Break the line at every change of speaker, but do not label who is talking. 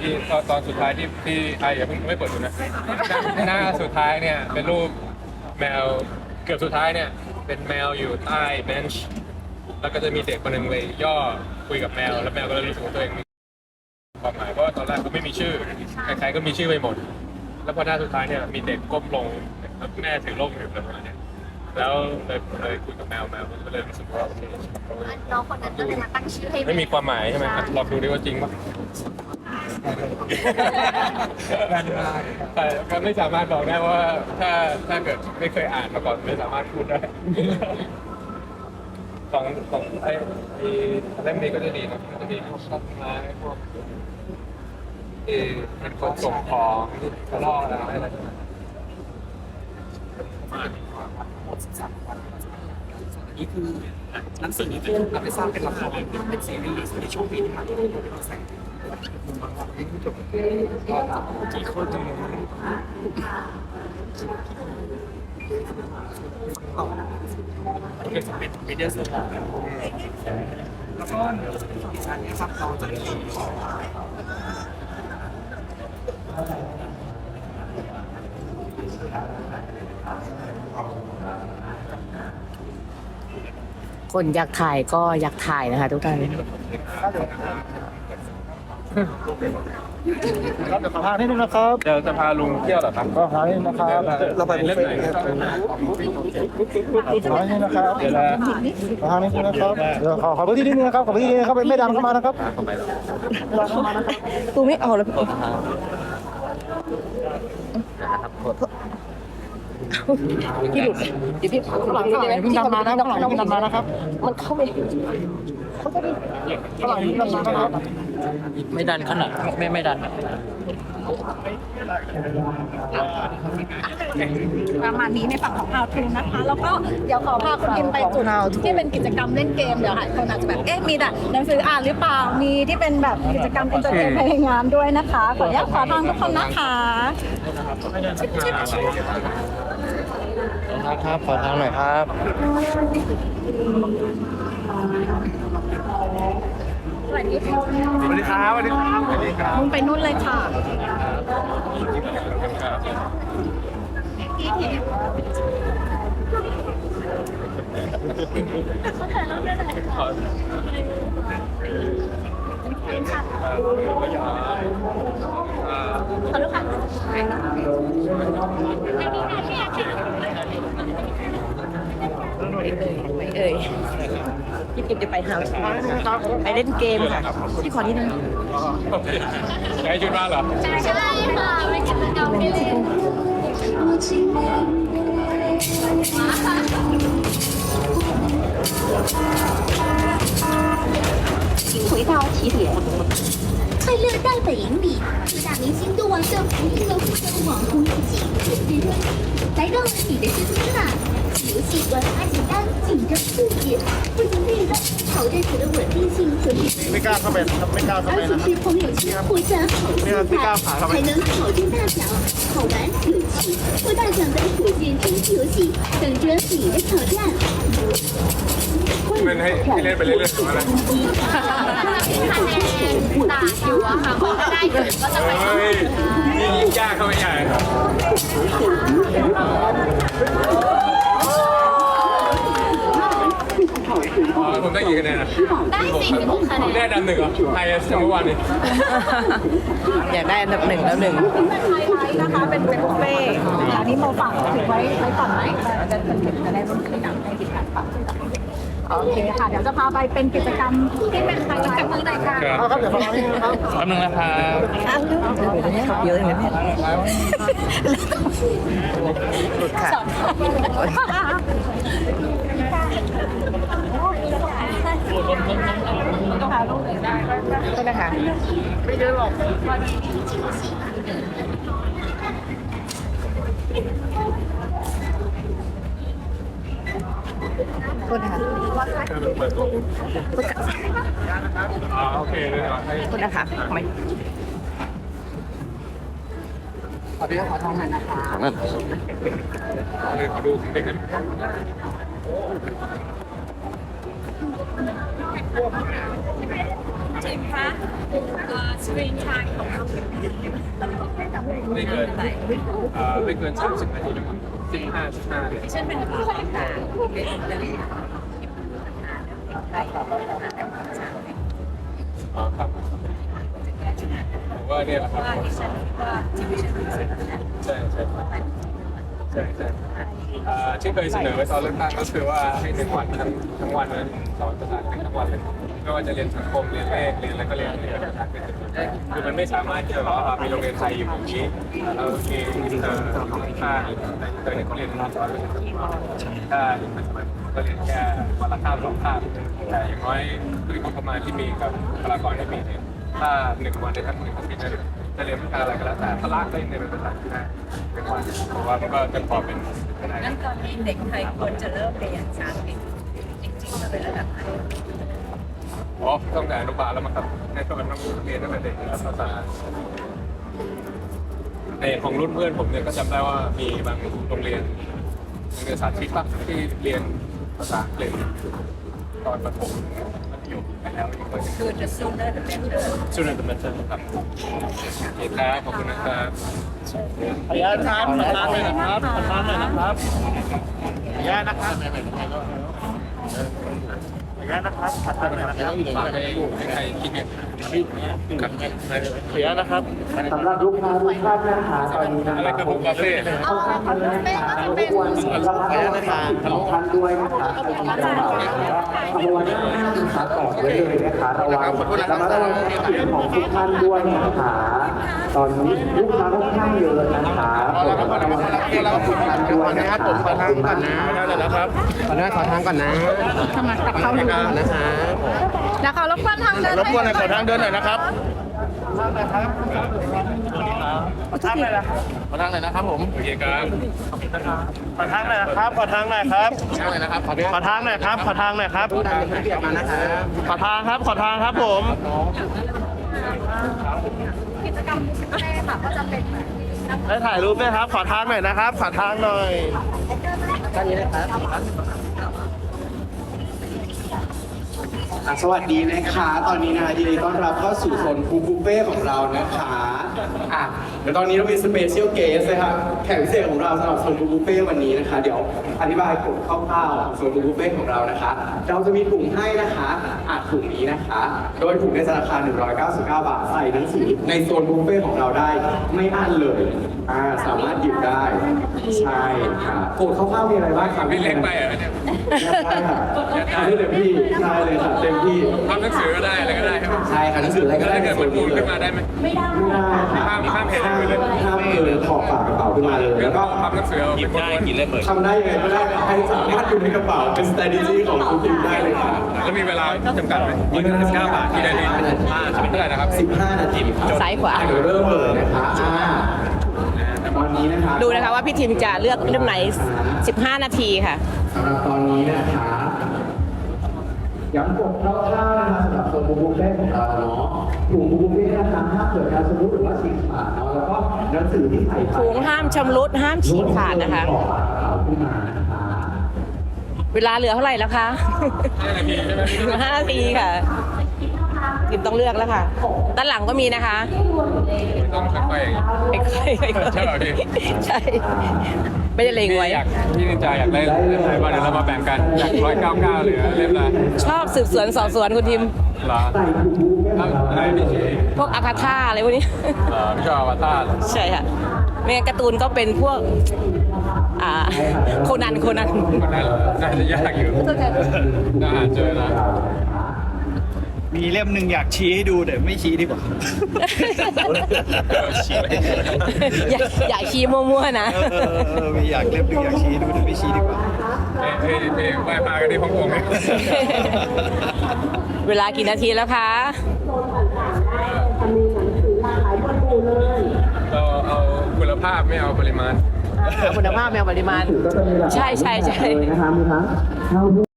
ที่ตอนตอนสุดท้ายที่ที่ไอ้อย่าเพิ่งไม่เปิดดูนะหน้าสุดท้ายเนี่ยเป็นรูปแมวเกือบสุดท้ายเนี่ยเป็นแมวอยู่ใต้เบนช์แล้วก็จะมีเด็กคนหนึ่งเลยย่อคุยกับแมวแล้วแมวก็เลยรู้สึกว่าตัวเองมีความหมายเพราะว่าตอนแรกเขาไม่มีชื่อใครๆก็มีชื่อไปหมด แล้วพอหน้าสุดท้ายเนี่ยมีเด็กก้มลงแล้วแม่ถือโล่มอยู่ประมาณเนี้ย แล้วเลยเลยคุยกับแมวแมวก็เลยรู้สึกว่าโอเค
น้องคนนั้นก็เลยมาตั้งชื่อให้
ไม่มีความหมายใช่ไหมครับลองดูดิว่าจริงปะแต่ก็ไม่สามารถบอกได้ว่า ถ้าถ้าเกิดไม่เคยอ่านมาก่อนไม่สามารถพูดได้ของของไอ้ไอ้เล่มนี้ก็จะดีนะมันจะมีพวกต้นไม้พวกที่เป็นคนส่งของกระรอกอะไรอะไรต่าง ด13วั
นนี่คือหนังสือที่เราไปสร้างเป็นละครเป็นซีรีส์ในช่วงปีที่ผ่านมาที่เราไปสร้างกี่คนจำนวนต่อมันก็จะเป็นมีเดียสมองแล้วก็งานนี้ครับเราจะมี
คนอยากถ่ายก็อยากถ่ายนะคะทุกท่าน
ครับเดี๋ยวขอทางนิดนึงนะครับ
ๆเดี๋ยวจะพาลุงเที่ยวเหรอครับ
ก็ทางนิดนึงนะครับ
เราไปเล่มไหนครับ
ขอทางนิดนึงนะครับ
เดี๋ยวนะ
ขอทางนิดนึงนะครับเดี๋ยวขอขอพื้นที่นิดนึงนะครับขอพื้นที่นิดนึงนะครับไม่ดันเข้ามานะครับ
เข้าไปแล้ว
ไม่ดันเข้ามานะครับ
ตูไม่เอาแล้ว พี่หลุดเดี๋ยวพี่
ข้างหลังข้างหลังอย่าเพิ่งดันมานะข้างหลังอย่าเพิ่งดันมานะครับ
มันเข้าไป
ข้างหลังอย่าเพิ่งดันมานะครับ
ไม่ดันขนาดไม่ไม่ดัน
ประมาณนี้ในฝั่งของ How to นะคะ แล้วก็เดี๋ยวขอพาคุณกินไปจุดที่เป็นกิจกรรมเล่นเกมเดี๋ยวหลายคนอาจจะแบบเอ๊ะมีแต่หนังสืออ่านหรือเปล่ามีที่เป็นแบบกิจกรรมเอนเตอร์เทนภายในงานด้วยนะคะ ขออนุญาตขอทางทุกคนนะคะ
ครับ ขอทางหน่อยครับ
สวัสดีค่ะ
สวัสดีครับสวัสดีครับสวัสดีครับ
มึงไปนู่นเลยค่ะขอลูกค่ะ
ไม่เอ่ยพี่กิมจะไปหาไปเล่นเกมค่ะพี่ขอที่นึง
ใช้ชุดบ้านเหรอ
ใช่ค่ะเป็นกิจกรรมที่เล่น
请回到起点。快乐大本营里，各大明星都望着不亦乐乎的网红夜景。来到了你的身边啦！ 游戏玩得简单，竞争刺激，不仅内容挑战者的稳定性和运气
ไม่กล้าเข้าไปนะครับไม่กล้าเข้าไป
而
นะ
且是朋友圈获赞好心态，还能考中大奖，好玩有趣。获大奖的可见真实游戏等着你的挑战。
เป็นให้ให้เล่นไปเรื่อยๆถูกไหม
ตาอยู่อะค่ะพอได้ถึงก็จะไป
เฮ้ยนี่ยิ่งยากเข้าไปใหญ่อ๋ ผมได้กี่คะแนนอะ
ได้สี่สิบหกคะแน
ผม
น
ได้อันดับหนึ่งเหรอไทยสมัยวันนี้
อยากได้อันดับหนึ่งแล้วหนึ่ง
เป็นไฮไลท์นะคะ เป็นเป็นบุฟเฟ่ต์อันนี้โมฝากถือไว้ไว้ก่อนไหมจะจะจะได้ร่วมกิจกรรมในกิจกรรมฝากโอเคค่ะ เดี๋ยวจะพาไปเป็นกิจกรรมที่เป็นไฮไลท์ของรายการ
ครับ
ครับเดี๋ยวขอทางนิดนึงนะครับ
แป๊บนึงนะครับ
เยอะเลยเนี่ ยหลุดค่ะก็นะคะ
ไม่เยอะหรอก
โทษนะคะ
อ๋อโอเคเลยเหรอให้
โทษนะคะไม่
ขอดูขอทองหน่อยนะคะ ขอดูเด็กกัน
จิมคะ
สกรีนชายของเรา
ไม่เกินเอ่อไม่เกินสามสิบนาทีนะครับสิบห้าสิบห้าเลย
ฉันเป็นผู้บริหารเป็นเรื่อง
อ๋อครับผมว่าเนี่ยแหละครับ
ว่าที่ฉันว่าที่ไม่ใช่
ใช่ใช่ใช่ใช่ เอ่อที่เคยเสนอไว้ตอนเลือกตั้งก็คือว่าให้หนึ่งวันทั้งทั้งวันนั้นสอนภาษาอังกฤษทั้งวันเลยไม่ว่าจะเรียนสังคมเรียนเลขเรียนอะไรก็เรียนเรียนภาษาอังกฤษคือมันไม่สามารถที่จะบอกว่ามีโรงเรียนไทยอยู่ตรงนี้แล้วมีอินเตอร์ข้างๆในอินเตอร์เนี่ยเขาเรียนภาษาอังกฤษถ้าอยู่ปัจจุบันก็เรียนแค่วันละคาบสองคาบแต่อย่างน้อยด้วยงบประมาณที่มีกับบุคลากรที่มีเนี่ยถ้าหนึ่งวันในทั้งหนึ่งอาทิตย์เนี่ย จะเรียนวิชาอะไรก็แล้วแต่ถ้าลากได้ในภาษาอังกฤษได้เป็นวันผมว่ามันก็จะพอเป็น
งั้นตอนนี้เด็กไทยควรจะเริ่มเรียนภาษาอังกฤษจริงๆมาเลยระดับไหน
อ๋อต้องแต่อนุบาลแล้วมั้งครับในตอนนั้นต้องเรียนตั้งแต่เด็กแล้วภาษาในของรุ่นเพื่อนผมเนี่ยก็จำได้ว่ามีบางโรงเรียนโรงเรียนสาธิตปะที่เรียนภาษาอังกฤษตอนประถม อยู่แล้วอีกคน
คือ the sooner the better
สุนันทเมนเทอร์ครับโอเคครับขอบคุณนะครับ
ขออนุญาตครับขอทางหน่อยนะครับขอทางหน่อยนะครับขออนุญาตนะครับ ญาตนะครับขอทางหน่อยนะครับ
ฝากให้ให้ใครคิดเนี่ยครับ
ขออนุญาตนะครับ
สำหรับลูกค้าทุกท่านนะคะตอนนี้นะ
อะไร
คะ
คือบุฟเฟ่ต์
เอาเอาเป็นก็จะเป็น
ระมัดระวังการของท่านด้วยนะคะขบวนหน้าลูกค้าต่อไว้เลยนะคะระวังระมัดระวังทรัพย์สินของทุกท่านด้วยนะคะตอนนี้ลูกค้าค่อนข้างเยอะนะคะขอระวังทรัพย์สินของทุกท่านด้วยนะคะขอบคุณมากนะ
นะครับ
ขออนุญาตขอทางก่อนนะ
ทำไมตักเขาหนึ่ง
นะคะ
แล้วขอรบกวนทางเดิน
รบกวนหน่อยขอทางเดินหน่อยนะครับขอทางหน่อยนะขอทางหน่อยนะครับผม
โอเคครับ
ขอทางหน่อยนะครับขอทางหน่อยครับ
ทางเลยนะครับขออนุญาต
ขอทางหน่อยครับขอทางหน่อยครับ
ตามที่เรียกมานะคะ
ขอทางครับขอทางครับผม
กิจกรรมบุฟเฟ่ต์ค่ะก็จะเป็น
ได้ถ่ายรูปไหมครับ ขอทางหน่อยนะครับ ขอทางหน่อย
ด้านนี้นะครับ
อะสวัสดีนะคะ ตอนนี้นะคะยินดีต้อนรับเข้าสู่โซนฟูบุฟเฟ่ของเรานะคะอะเดี๋ยวตอนนี้เรามีสเปเชียลเกสนะครับแขกพิเศษของเราสำหรับโซนฟูบุฟเฟ่วันนี้นะคะ เดี๋ยวอธิบายกฎคร่าวๆของโซนฟูบุฟเฟ่ของเรานะคะ เราจะมีถุงให้นะคะอะถุงนี้นะคะ โดยถุงในราคา 199 บาทใส่หนังสือในโซนบุฟเฟ่ของเราได้ไม่อั้นเลย อ่าสามารถหยิบได้ ใช่ค่ะกฎคร่าวๆมีอะไรบ้างครับ
ไม่เล็กไปเหรอเนี่ย
ได้ค่ะได้เต็มที่ได้เลยค่ะเต็มที่
ทำหนังสือก็ได้อะไรก็ได้ครับ
ใช่ค่ะหนังสืออะไรก็ได้
ถ้าเกิดมันปูนขึ้นมาได้ไหม
ไม่ได้ค่ะ
ห้ามห้ามเห็น
ห้าม
เลย
ห้ามเกินขอบปากกระเป๋าขึ้นมาเลย
แล้
แล้วว
ก็
ก็
ทำหนังสือเอาเป็นคนกินเล่มเลย
ทำได้ยังไงก็ได้ให้สามารถอยู่ในกระเป๋าเป็น strategy ของคุณพิมได้เลยค่ะ
แล้วมีเวลาจำกัดไหมยี่สิบเก้าบาทที่ได้ดีอ่าจะเป็นเท่าไหร่นะครับ
15นาทีครับ
ซ้ายขวา
เดี๋ยวเริ่มเลยนะคะอ่า ตอนนี้นะคะ
ดูนะคะว่าพี่ทิมจะเลือกเล่มไหน 15 นาทีค่ะ
สำหรับตอนนี้นะคะย้ำกดคร่าวๆนะคะสำหรับโซนบูบูเฟ่ของเราเนาะถุงบูบูเฟ่นะคะห้ามเกิดการสมรุดหรือว่าฉีกขาดเนาะแล้วก็หนังสือที่ใส่ไป
ถุงห้ามชำรุดห้ามฉีกขาดนะคะ
ขอบปากกระเป๋าขึ้นมานะคะ
เวลาเหลือเท่าไหร่แล้วคะ
ห้านาทีใช่ไหม
เหลือ5นาทีค่ะ ทิมต้องเลือกแล้วค่ะด้านหลังก็มีนะคะ
ต้องค่อย
ไม่ค่อยไม่ค่อย
ใช่เหรอพี่
ใช่ ไม่ได้
ๆ
เล็งไว้
อยากพี่นินจาอยากได้เล่มไหนบ้างเดี๋ยวเรามาแบ่งกันจากร้อยเก้าเก้าเหลือเล่มละ
ชอบสืบสวนสอบสวนคุณทิม
เหรอแล้วอะไรพี่ชี
พวกอาคาธาอะไรพวกนี้
เอ่อพี่ชอบอวตารเหรอ
ใช่ค่ะไม่งั้นการ์ตูนก็เป็นพวกอ่าโคนันโคนัน
คนนั้นน่าจะยากอยู่น่าหาเจอนะ
มีเล่มหนึ่งอยากชี้ให้ดูแต่ไม่ชี้ดีกว่า
อย่าอย่าชี้มั่วๆนะ
เออเออเออมีอยากเล่มหนึ่งอยากชี้ให้ดูแต่ไม่ชี้ดีกว่า
เอ้ยเอ้ยเอ้ยไหว้พากันที่ฮ่องกงเนี่ย
เวลากี่นาทีแล้วคะ
เราเอาคุณภาพไม่เอาปริมาณ
คุณภาพแมวปริมาณ ใช่ใช่ใช่
นะคะมีทั้ง